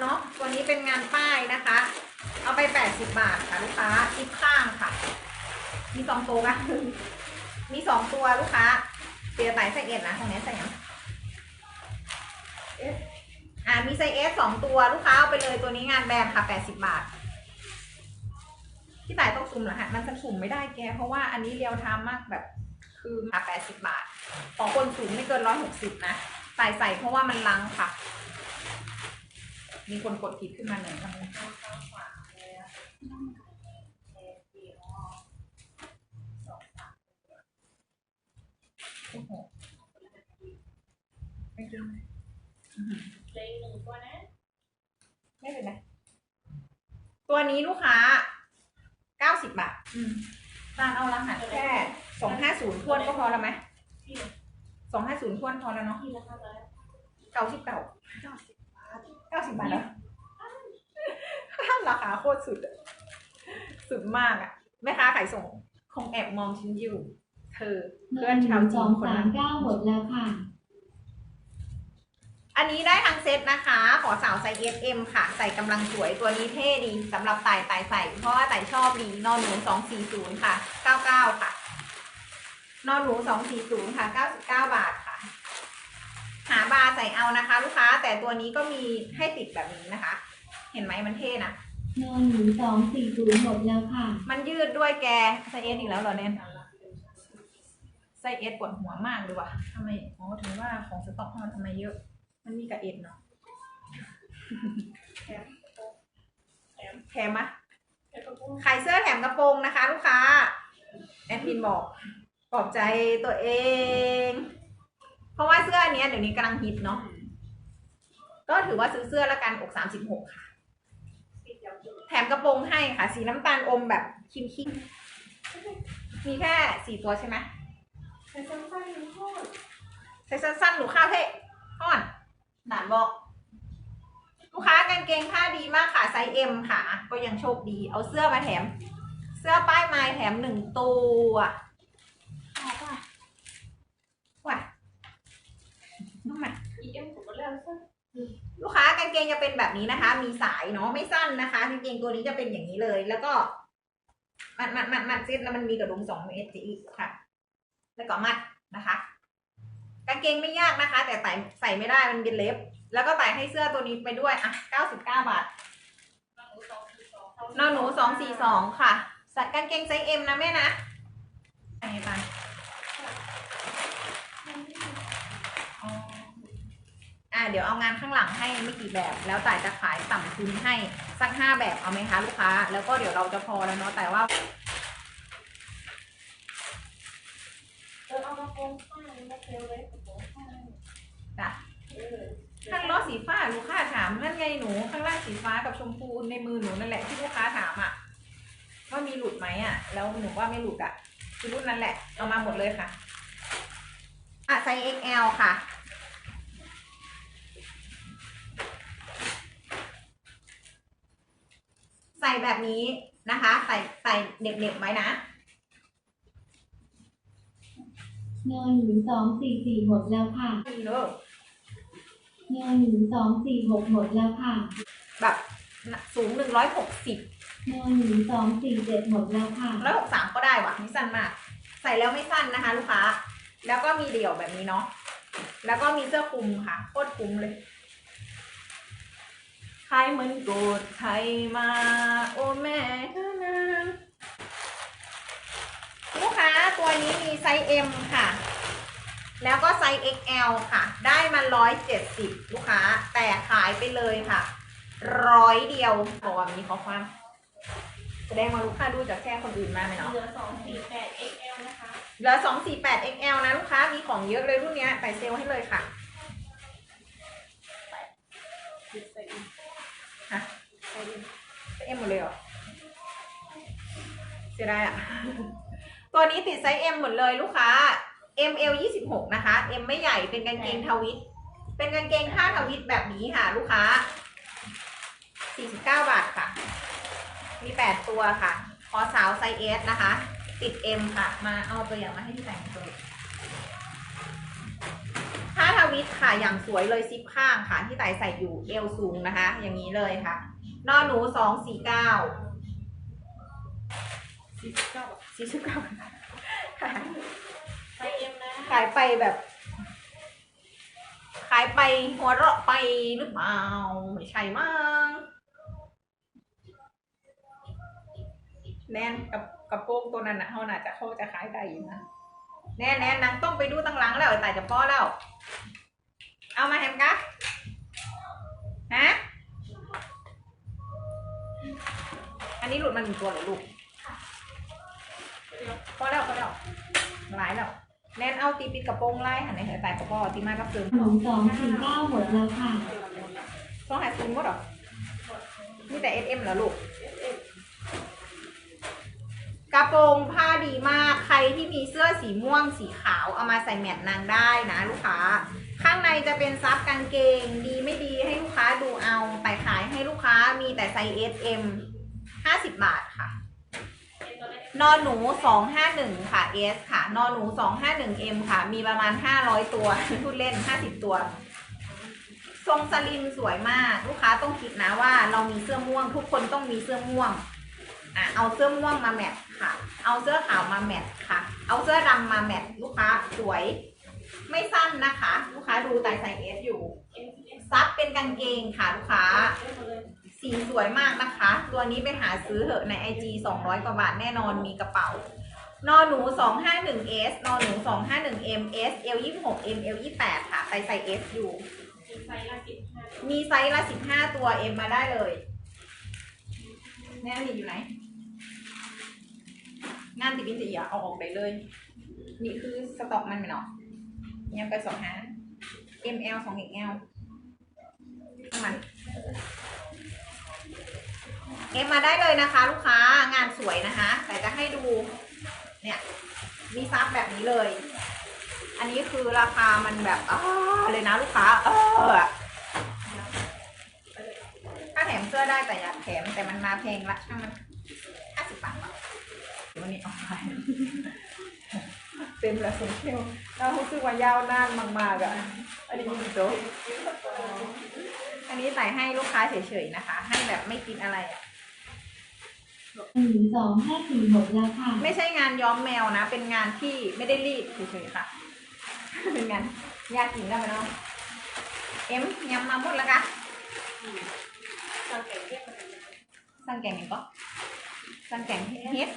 เนาะ ตัวนี้เป็นงานป้ายนะคะ เอาไปแปดสิบาทค่ะลูกค้าทิปข้างค่ะ มีสองตัวนะมีสองตัวลูกค้าเปียไตใส่เอ็ดนะตรงนี้ใส่ยังเอสอ่ามีไซส์เอสสองตัวลูกค้าเอาไปเลยตัวนี้งานแบรนด์ค่ะแปดสิบบาทพี่ต่ายต้องสุ่มเหรอฮะมันจะสุ่มไม่ได้แก เพราะว่าอันนี้เรียวไทม์มากแบบ คือมาแปดสิบบาท ของคนสูงไม่เกินร้อยหกสิบนะใส่ใส่เพราะว่ามันลังค่ะ มีคนกดผิดขึ้นมาหนึ่งคำนึงโอ้โหไม่เป็นไรอื้อหือเลยหนึ่งตัวนะ ไม่เป็นไร ตัวนี้ลูกค้าเก้าสิบบาทอืมตาลเอารหัสแค่สองห้าศูนย์ทวนก็พอแล้วไหมพี่สองห้าศูนย์ทวนพอแล้วเนาะพี่ราคาแล้วเก้าสิบเก้า เก้าสิบบาทเก้าสิบบาทแล้วราคาโคตรสุดอะสุดมากอะแม่ค้าขายส่ง คงแอบมองฉันอยู่ เธอ เพื่อนชาวจีนคนนั้นเก้าหมดแล้วค่ะ อันนี้ได้ทั้งเซตนะคะ ขอสาวไซส์ S M ค่ะ ใส่กำลังสวยตัวนี้เท่ดีสำหรับไต่ไต่ใส่ เพราะว่าไต่ชอบดี นอนหนูสองสี่ศูนย์ค่ะเก้าเก้าค่ะ นอนหนูสองสี่ศูนย์ค่ะเก้าสิบเก้าบาทค่ะ หาบาร์ใส่เอานะคะ ลูกค้า แต่ตัวนี้ก็มีให้ติดแบบนี้นะคะ เห็นไหมมันเท่นะนอนหนูสองสี่ศูนย์หมดแล้วค่ะ มันยืดด้วยแกไซส์ S อีกแล้วเหรอเนี่ยไซส์ S ปวดหัวมากเลยว่ะทำไมอ๋อถึงว่าของสต็อกมันทำไมเยอะ มันมีกับเอ็นเนาะแถมแถมแถมมะแถมกระปุกขายเสื้อแถมกระโปรงนะคะ ลูกค้า แอดมินบอกปลอบใจตัวเอง เพราะว่าเสื้ออันเนี้ยเดี๋ยวนี้กำลังฮิตเนาะก็ถือว่าซื้อเสื้อละกันอกสามสิบหกค่ะ แถมกระโปรงให้ค่ะ สีน้ำตาลอมแบบคิมคิมมีแค่สี่ตัวใช่ไหมใช้สั้นๆโคตรใส่สั้นๆหนูข้าวเทห่อนด่านบอกลูกค้ากางเกงผ้าดีมากค่ะไซส์เอ็มค่ะ ก็ยังโชคดี เอาเสื้อมาแถม เสื้อป้ายไม้แถมหนึ่งตัว เอาป่ะ ว่ะน้ องมาอีเอ็มผมก็เลือกซะลูกค้ากางเกงจะเป็นแบบนี้นะคะ มีสายเนาะไม่สั้นนะคะกางเกงตัวนี้จะเป็นอย่างนี้เลย แล้วก็ มัดมัดมัดมัดซิดแล้วมันมีกระดุมสองเมตรอีกค่ะ แล้วก็มัดนะคะ กางเกงไม่ยากนะคะ แต่ใส่ใส่ไม่ได้มันเป็นเล็บ แล้วก็ใส่ให้เสื้อตัวนี้ไปด้วยอะเก้าสิบเก้าบาทนอนหนูสองสี่สองนอนหนูสองสี่สองค่ะใส่กางเกงไซส์เอ็มนะแม่นะไงไป เดี๋ยวเอางานข้างหลังให้ไม่กี่แบบ แล้วแต่จะขายต่ำทุนให้สักห้าแบบเอาไหมคะลูกค้า แล้วก็เดี๋ยวเราจะพอแล้วเนาะแต่ว่าเออเอากระโปรงผ้ามาเทลเลยกระโปรงผ้าจ้ะข้างล้อสีฟ้าลูกค้าถามนั่นไงหนูข้างล่างสีฟ้ากับชมพูในมือหนูนั่นแหละที่ลูกค้าถามอะว่ามีหลุดไหมอะ แล้วหนูว่าไม่หลุดอะคือรุ่นนั้นแหละเอามาหมดเลยค่ะอะไซส์ XL ค่ะ ใส่แบบนี้นะคะ ใส่ใส่เด็กๆไว้นะนอนหนูสองสี่สี่หมดแล้วค่ะมีเลยนอนหนูสองสี่หกหมดแล้วค่ะ แบบสูงหนึ่งร้อยหกสิบนอนหนูสองสี่เจ็ดหมดแล้วค่ะร้อยหกสามก็ได้ว่ะไม่สั้นมาก ใส่แล้วไม่สั้นนะคะ ลูกค้า แล้วก็มีเดี่ยวแบบนี้เนาะแล้วก็มีเสื้อคลุมค่ะโคตรคุ้มเลย ใครเหมือนโกรธใครมา โอ้แม่เธอนางลูกค้าตัวนี้มีไซส์ M ค่ะ แล้วก็ไซส์ XL ค่ะ ได้มาร้อยเจ็ดสิบลูกค้า แต่ขายไปเลยค่ะ ร้อยเดียวบอกว่ามีข้อความ แสดงว่าลูกค้าดูจากแค่คนอื่นมาไหมเนาะเหลือสองสี่แปด XL นะคะ เหลือสองสี่แปด XL นะลูกค้า มีของเยอะเลยรุ่นเนี้ยไปเซลล์ให้เลยค่ะ ติดใส่อีก ฮะ เอ็มหมดเลยเหรอเสียดายอะตัวนี้ติดไซส์ M หมดเลยลูกค้า ML 26นะคะ M ไม่ใหญ่เป็นกางเกงทวิต เป็นกางเกงผ้าทวิตแบบนี้ค่ะ ลูกค้า 49 บาทค่ะ มี 8 ตัวค่ะพอสาวไซส์ S นะคะ ติด M ค่ะ มาเอาตัวอย่างมาให้พี่แต่งตัวผ้าทววิตค่ะอย่างสวยเลยซิปข้างค่ะ ที่ไต่ใส่อยู่เอวสูงนะคะ อย่างนี้เลยค่ะ นอหนูสองสี่เก้าสี่สิบเก้าสี่สิบเก้าไซส์เอ็มนะขายไปแบบ ขายไปหัวเราะไปหรือเปล่าไม่ใช่มั้งแน่นกับกับโป้งตัวนั้นนะเขาน่าจะเขาจะขายได้อยู่นะแน่แน่นางต้องไปดูตั้งหลังแล้วไอ้ตายจะป้อแล้ว เอามาแฮมกะฮะ อันนี้หลุดมาหนึ่งตัวเหรอลูกพอแล้วพอแล้วหลายแล้วแน่นเอาตีปิดกระโปรงไล่หันในหัวใจกระป๋อตีมากระเพื่อมหนึ่งสองสี่เก้าหมดแล้วค่ะต้องหาซูมก็หรอมีแต่ SM เหรอลูกกระโปรงผ้าดีมาก ใครที่มีเสื้อสีม่วงสีขาวเอามาใส่แมทนางได้นะลูกค้า ข้างในจะเป็นซับกางเกง ดีไม่ดีให้ลูกค้าดูเอาแต่ขายให้ลูกค้ามีแต่ไซส์ SM 50บาทค่ะ นอหนู251ค่ะ S ค่ะ นอหนู 251M ค่ะ มีประมาณ500ตัวพูดเล่น50ตัว ทรงสลิมสวยมาก ลูกค้าต้องคิดนะว่าเรามีเสื้อม่วง ทุกคนต้องมีเสื้อม่วงอะเอาเสื้อม่วงมาแมทค่ะ เอาเสื้อขาวมาแมทค่ะ เอาเสื้อดำมาแมทลูกค้าสวย ไม่สั้นนะคะ ลูกค้าดูไต่ใส่ S อยู่ซับเป็นกางเกงค่ะลูกค้า สีสวยมากนะคะ ตัวนี้ไปหาซื้อเถอะใน IG 200 กว่าบาทแน่นอนมีกระเป๋านอหนู 251S นอหนู 251M S L 26 M L 28ค่ะ ใส่ใส่ S อยู่ มีไซส์ละสิบห้ามีไซส์ละ 15 ตัว M มาได้เลยแน่นี่อยู่ไหน งานติดบินจะอย่าเอาออกไปเลย นี่คือสต็อกมันไหมเนาะยังไปสองหา ML 2 XL ทั้งมัน เอฟมาได้เลยนะคะ ลูกค้างานสวยนะคะ แต่จะให้ดู เนี่ย มีซับแบบนี้เลย อันนี้คือราคามันแบบอ้าเลยนะลูกค้า เออถ้าแถมเสื้อได้แต่อยากแถมแต่มันมาแพงละช่างมันห้าสิบบาทวันนี้เอาไปเต็มแล้วโซเชียลเรารู้สึกว่ายาวนานมากๆอะ อันนี้มีโจ๊กอันนี้ใส่ให้ลูกค้าเฉยๆนะคะ ให้แบบไม่กินอะไรอะ หนึ่งสองห้าสี่หมดแล้วค่ะ ไม่ใช่งานย้อมแมวนะ เป็นงานที่ไม่ได้รีดเฉยๆค่ะ เป็นงานยากกินได้ไหมเนาะเอ็มยำมาหมดแล้วกะสังเกตเรียกมันสั่งแกงหนึ่งก็สั่งแกงเฮ็ด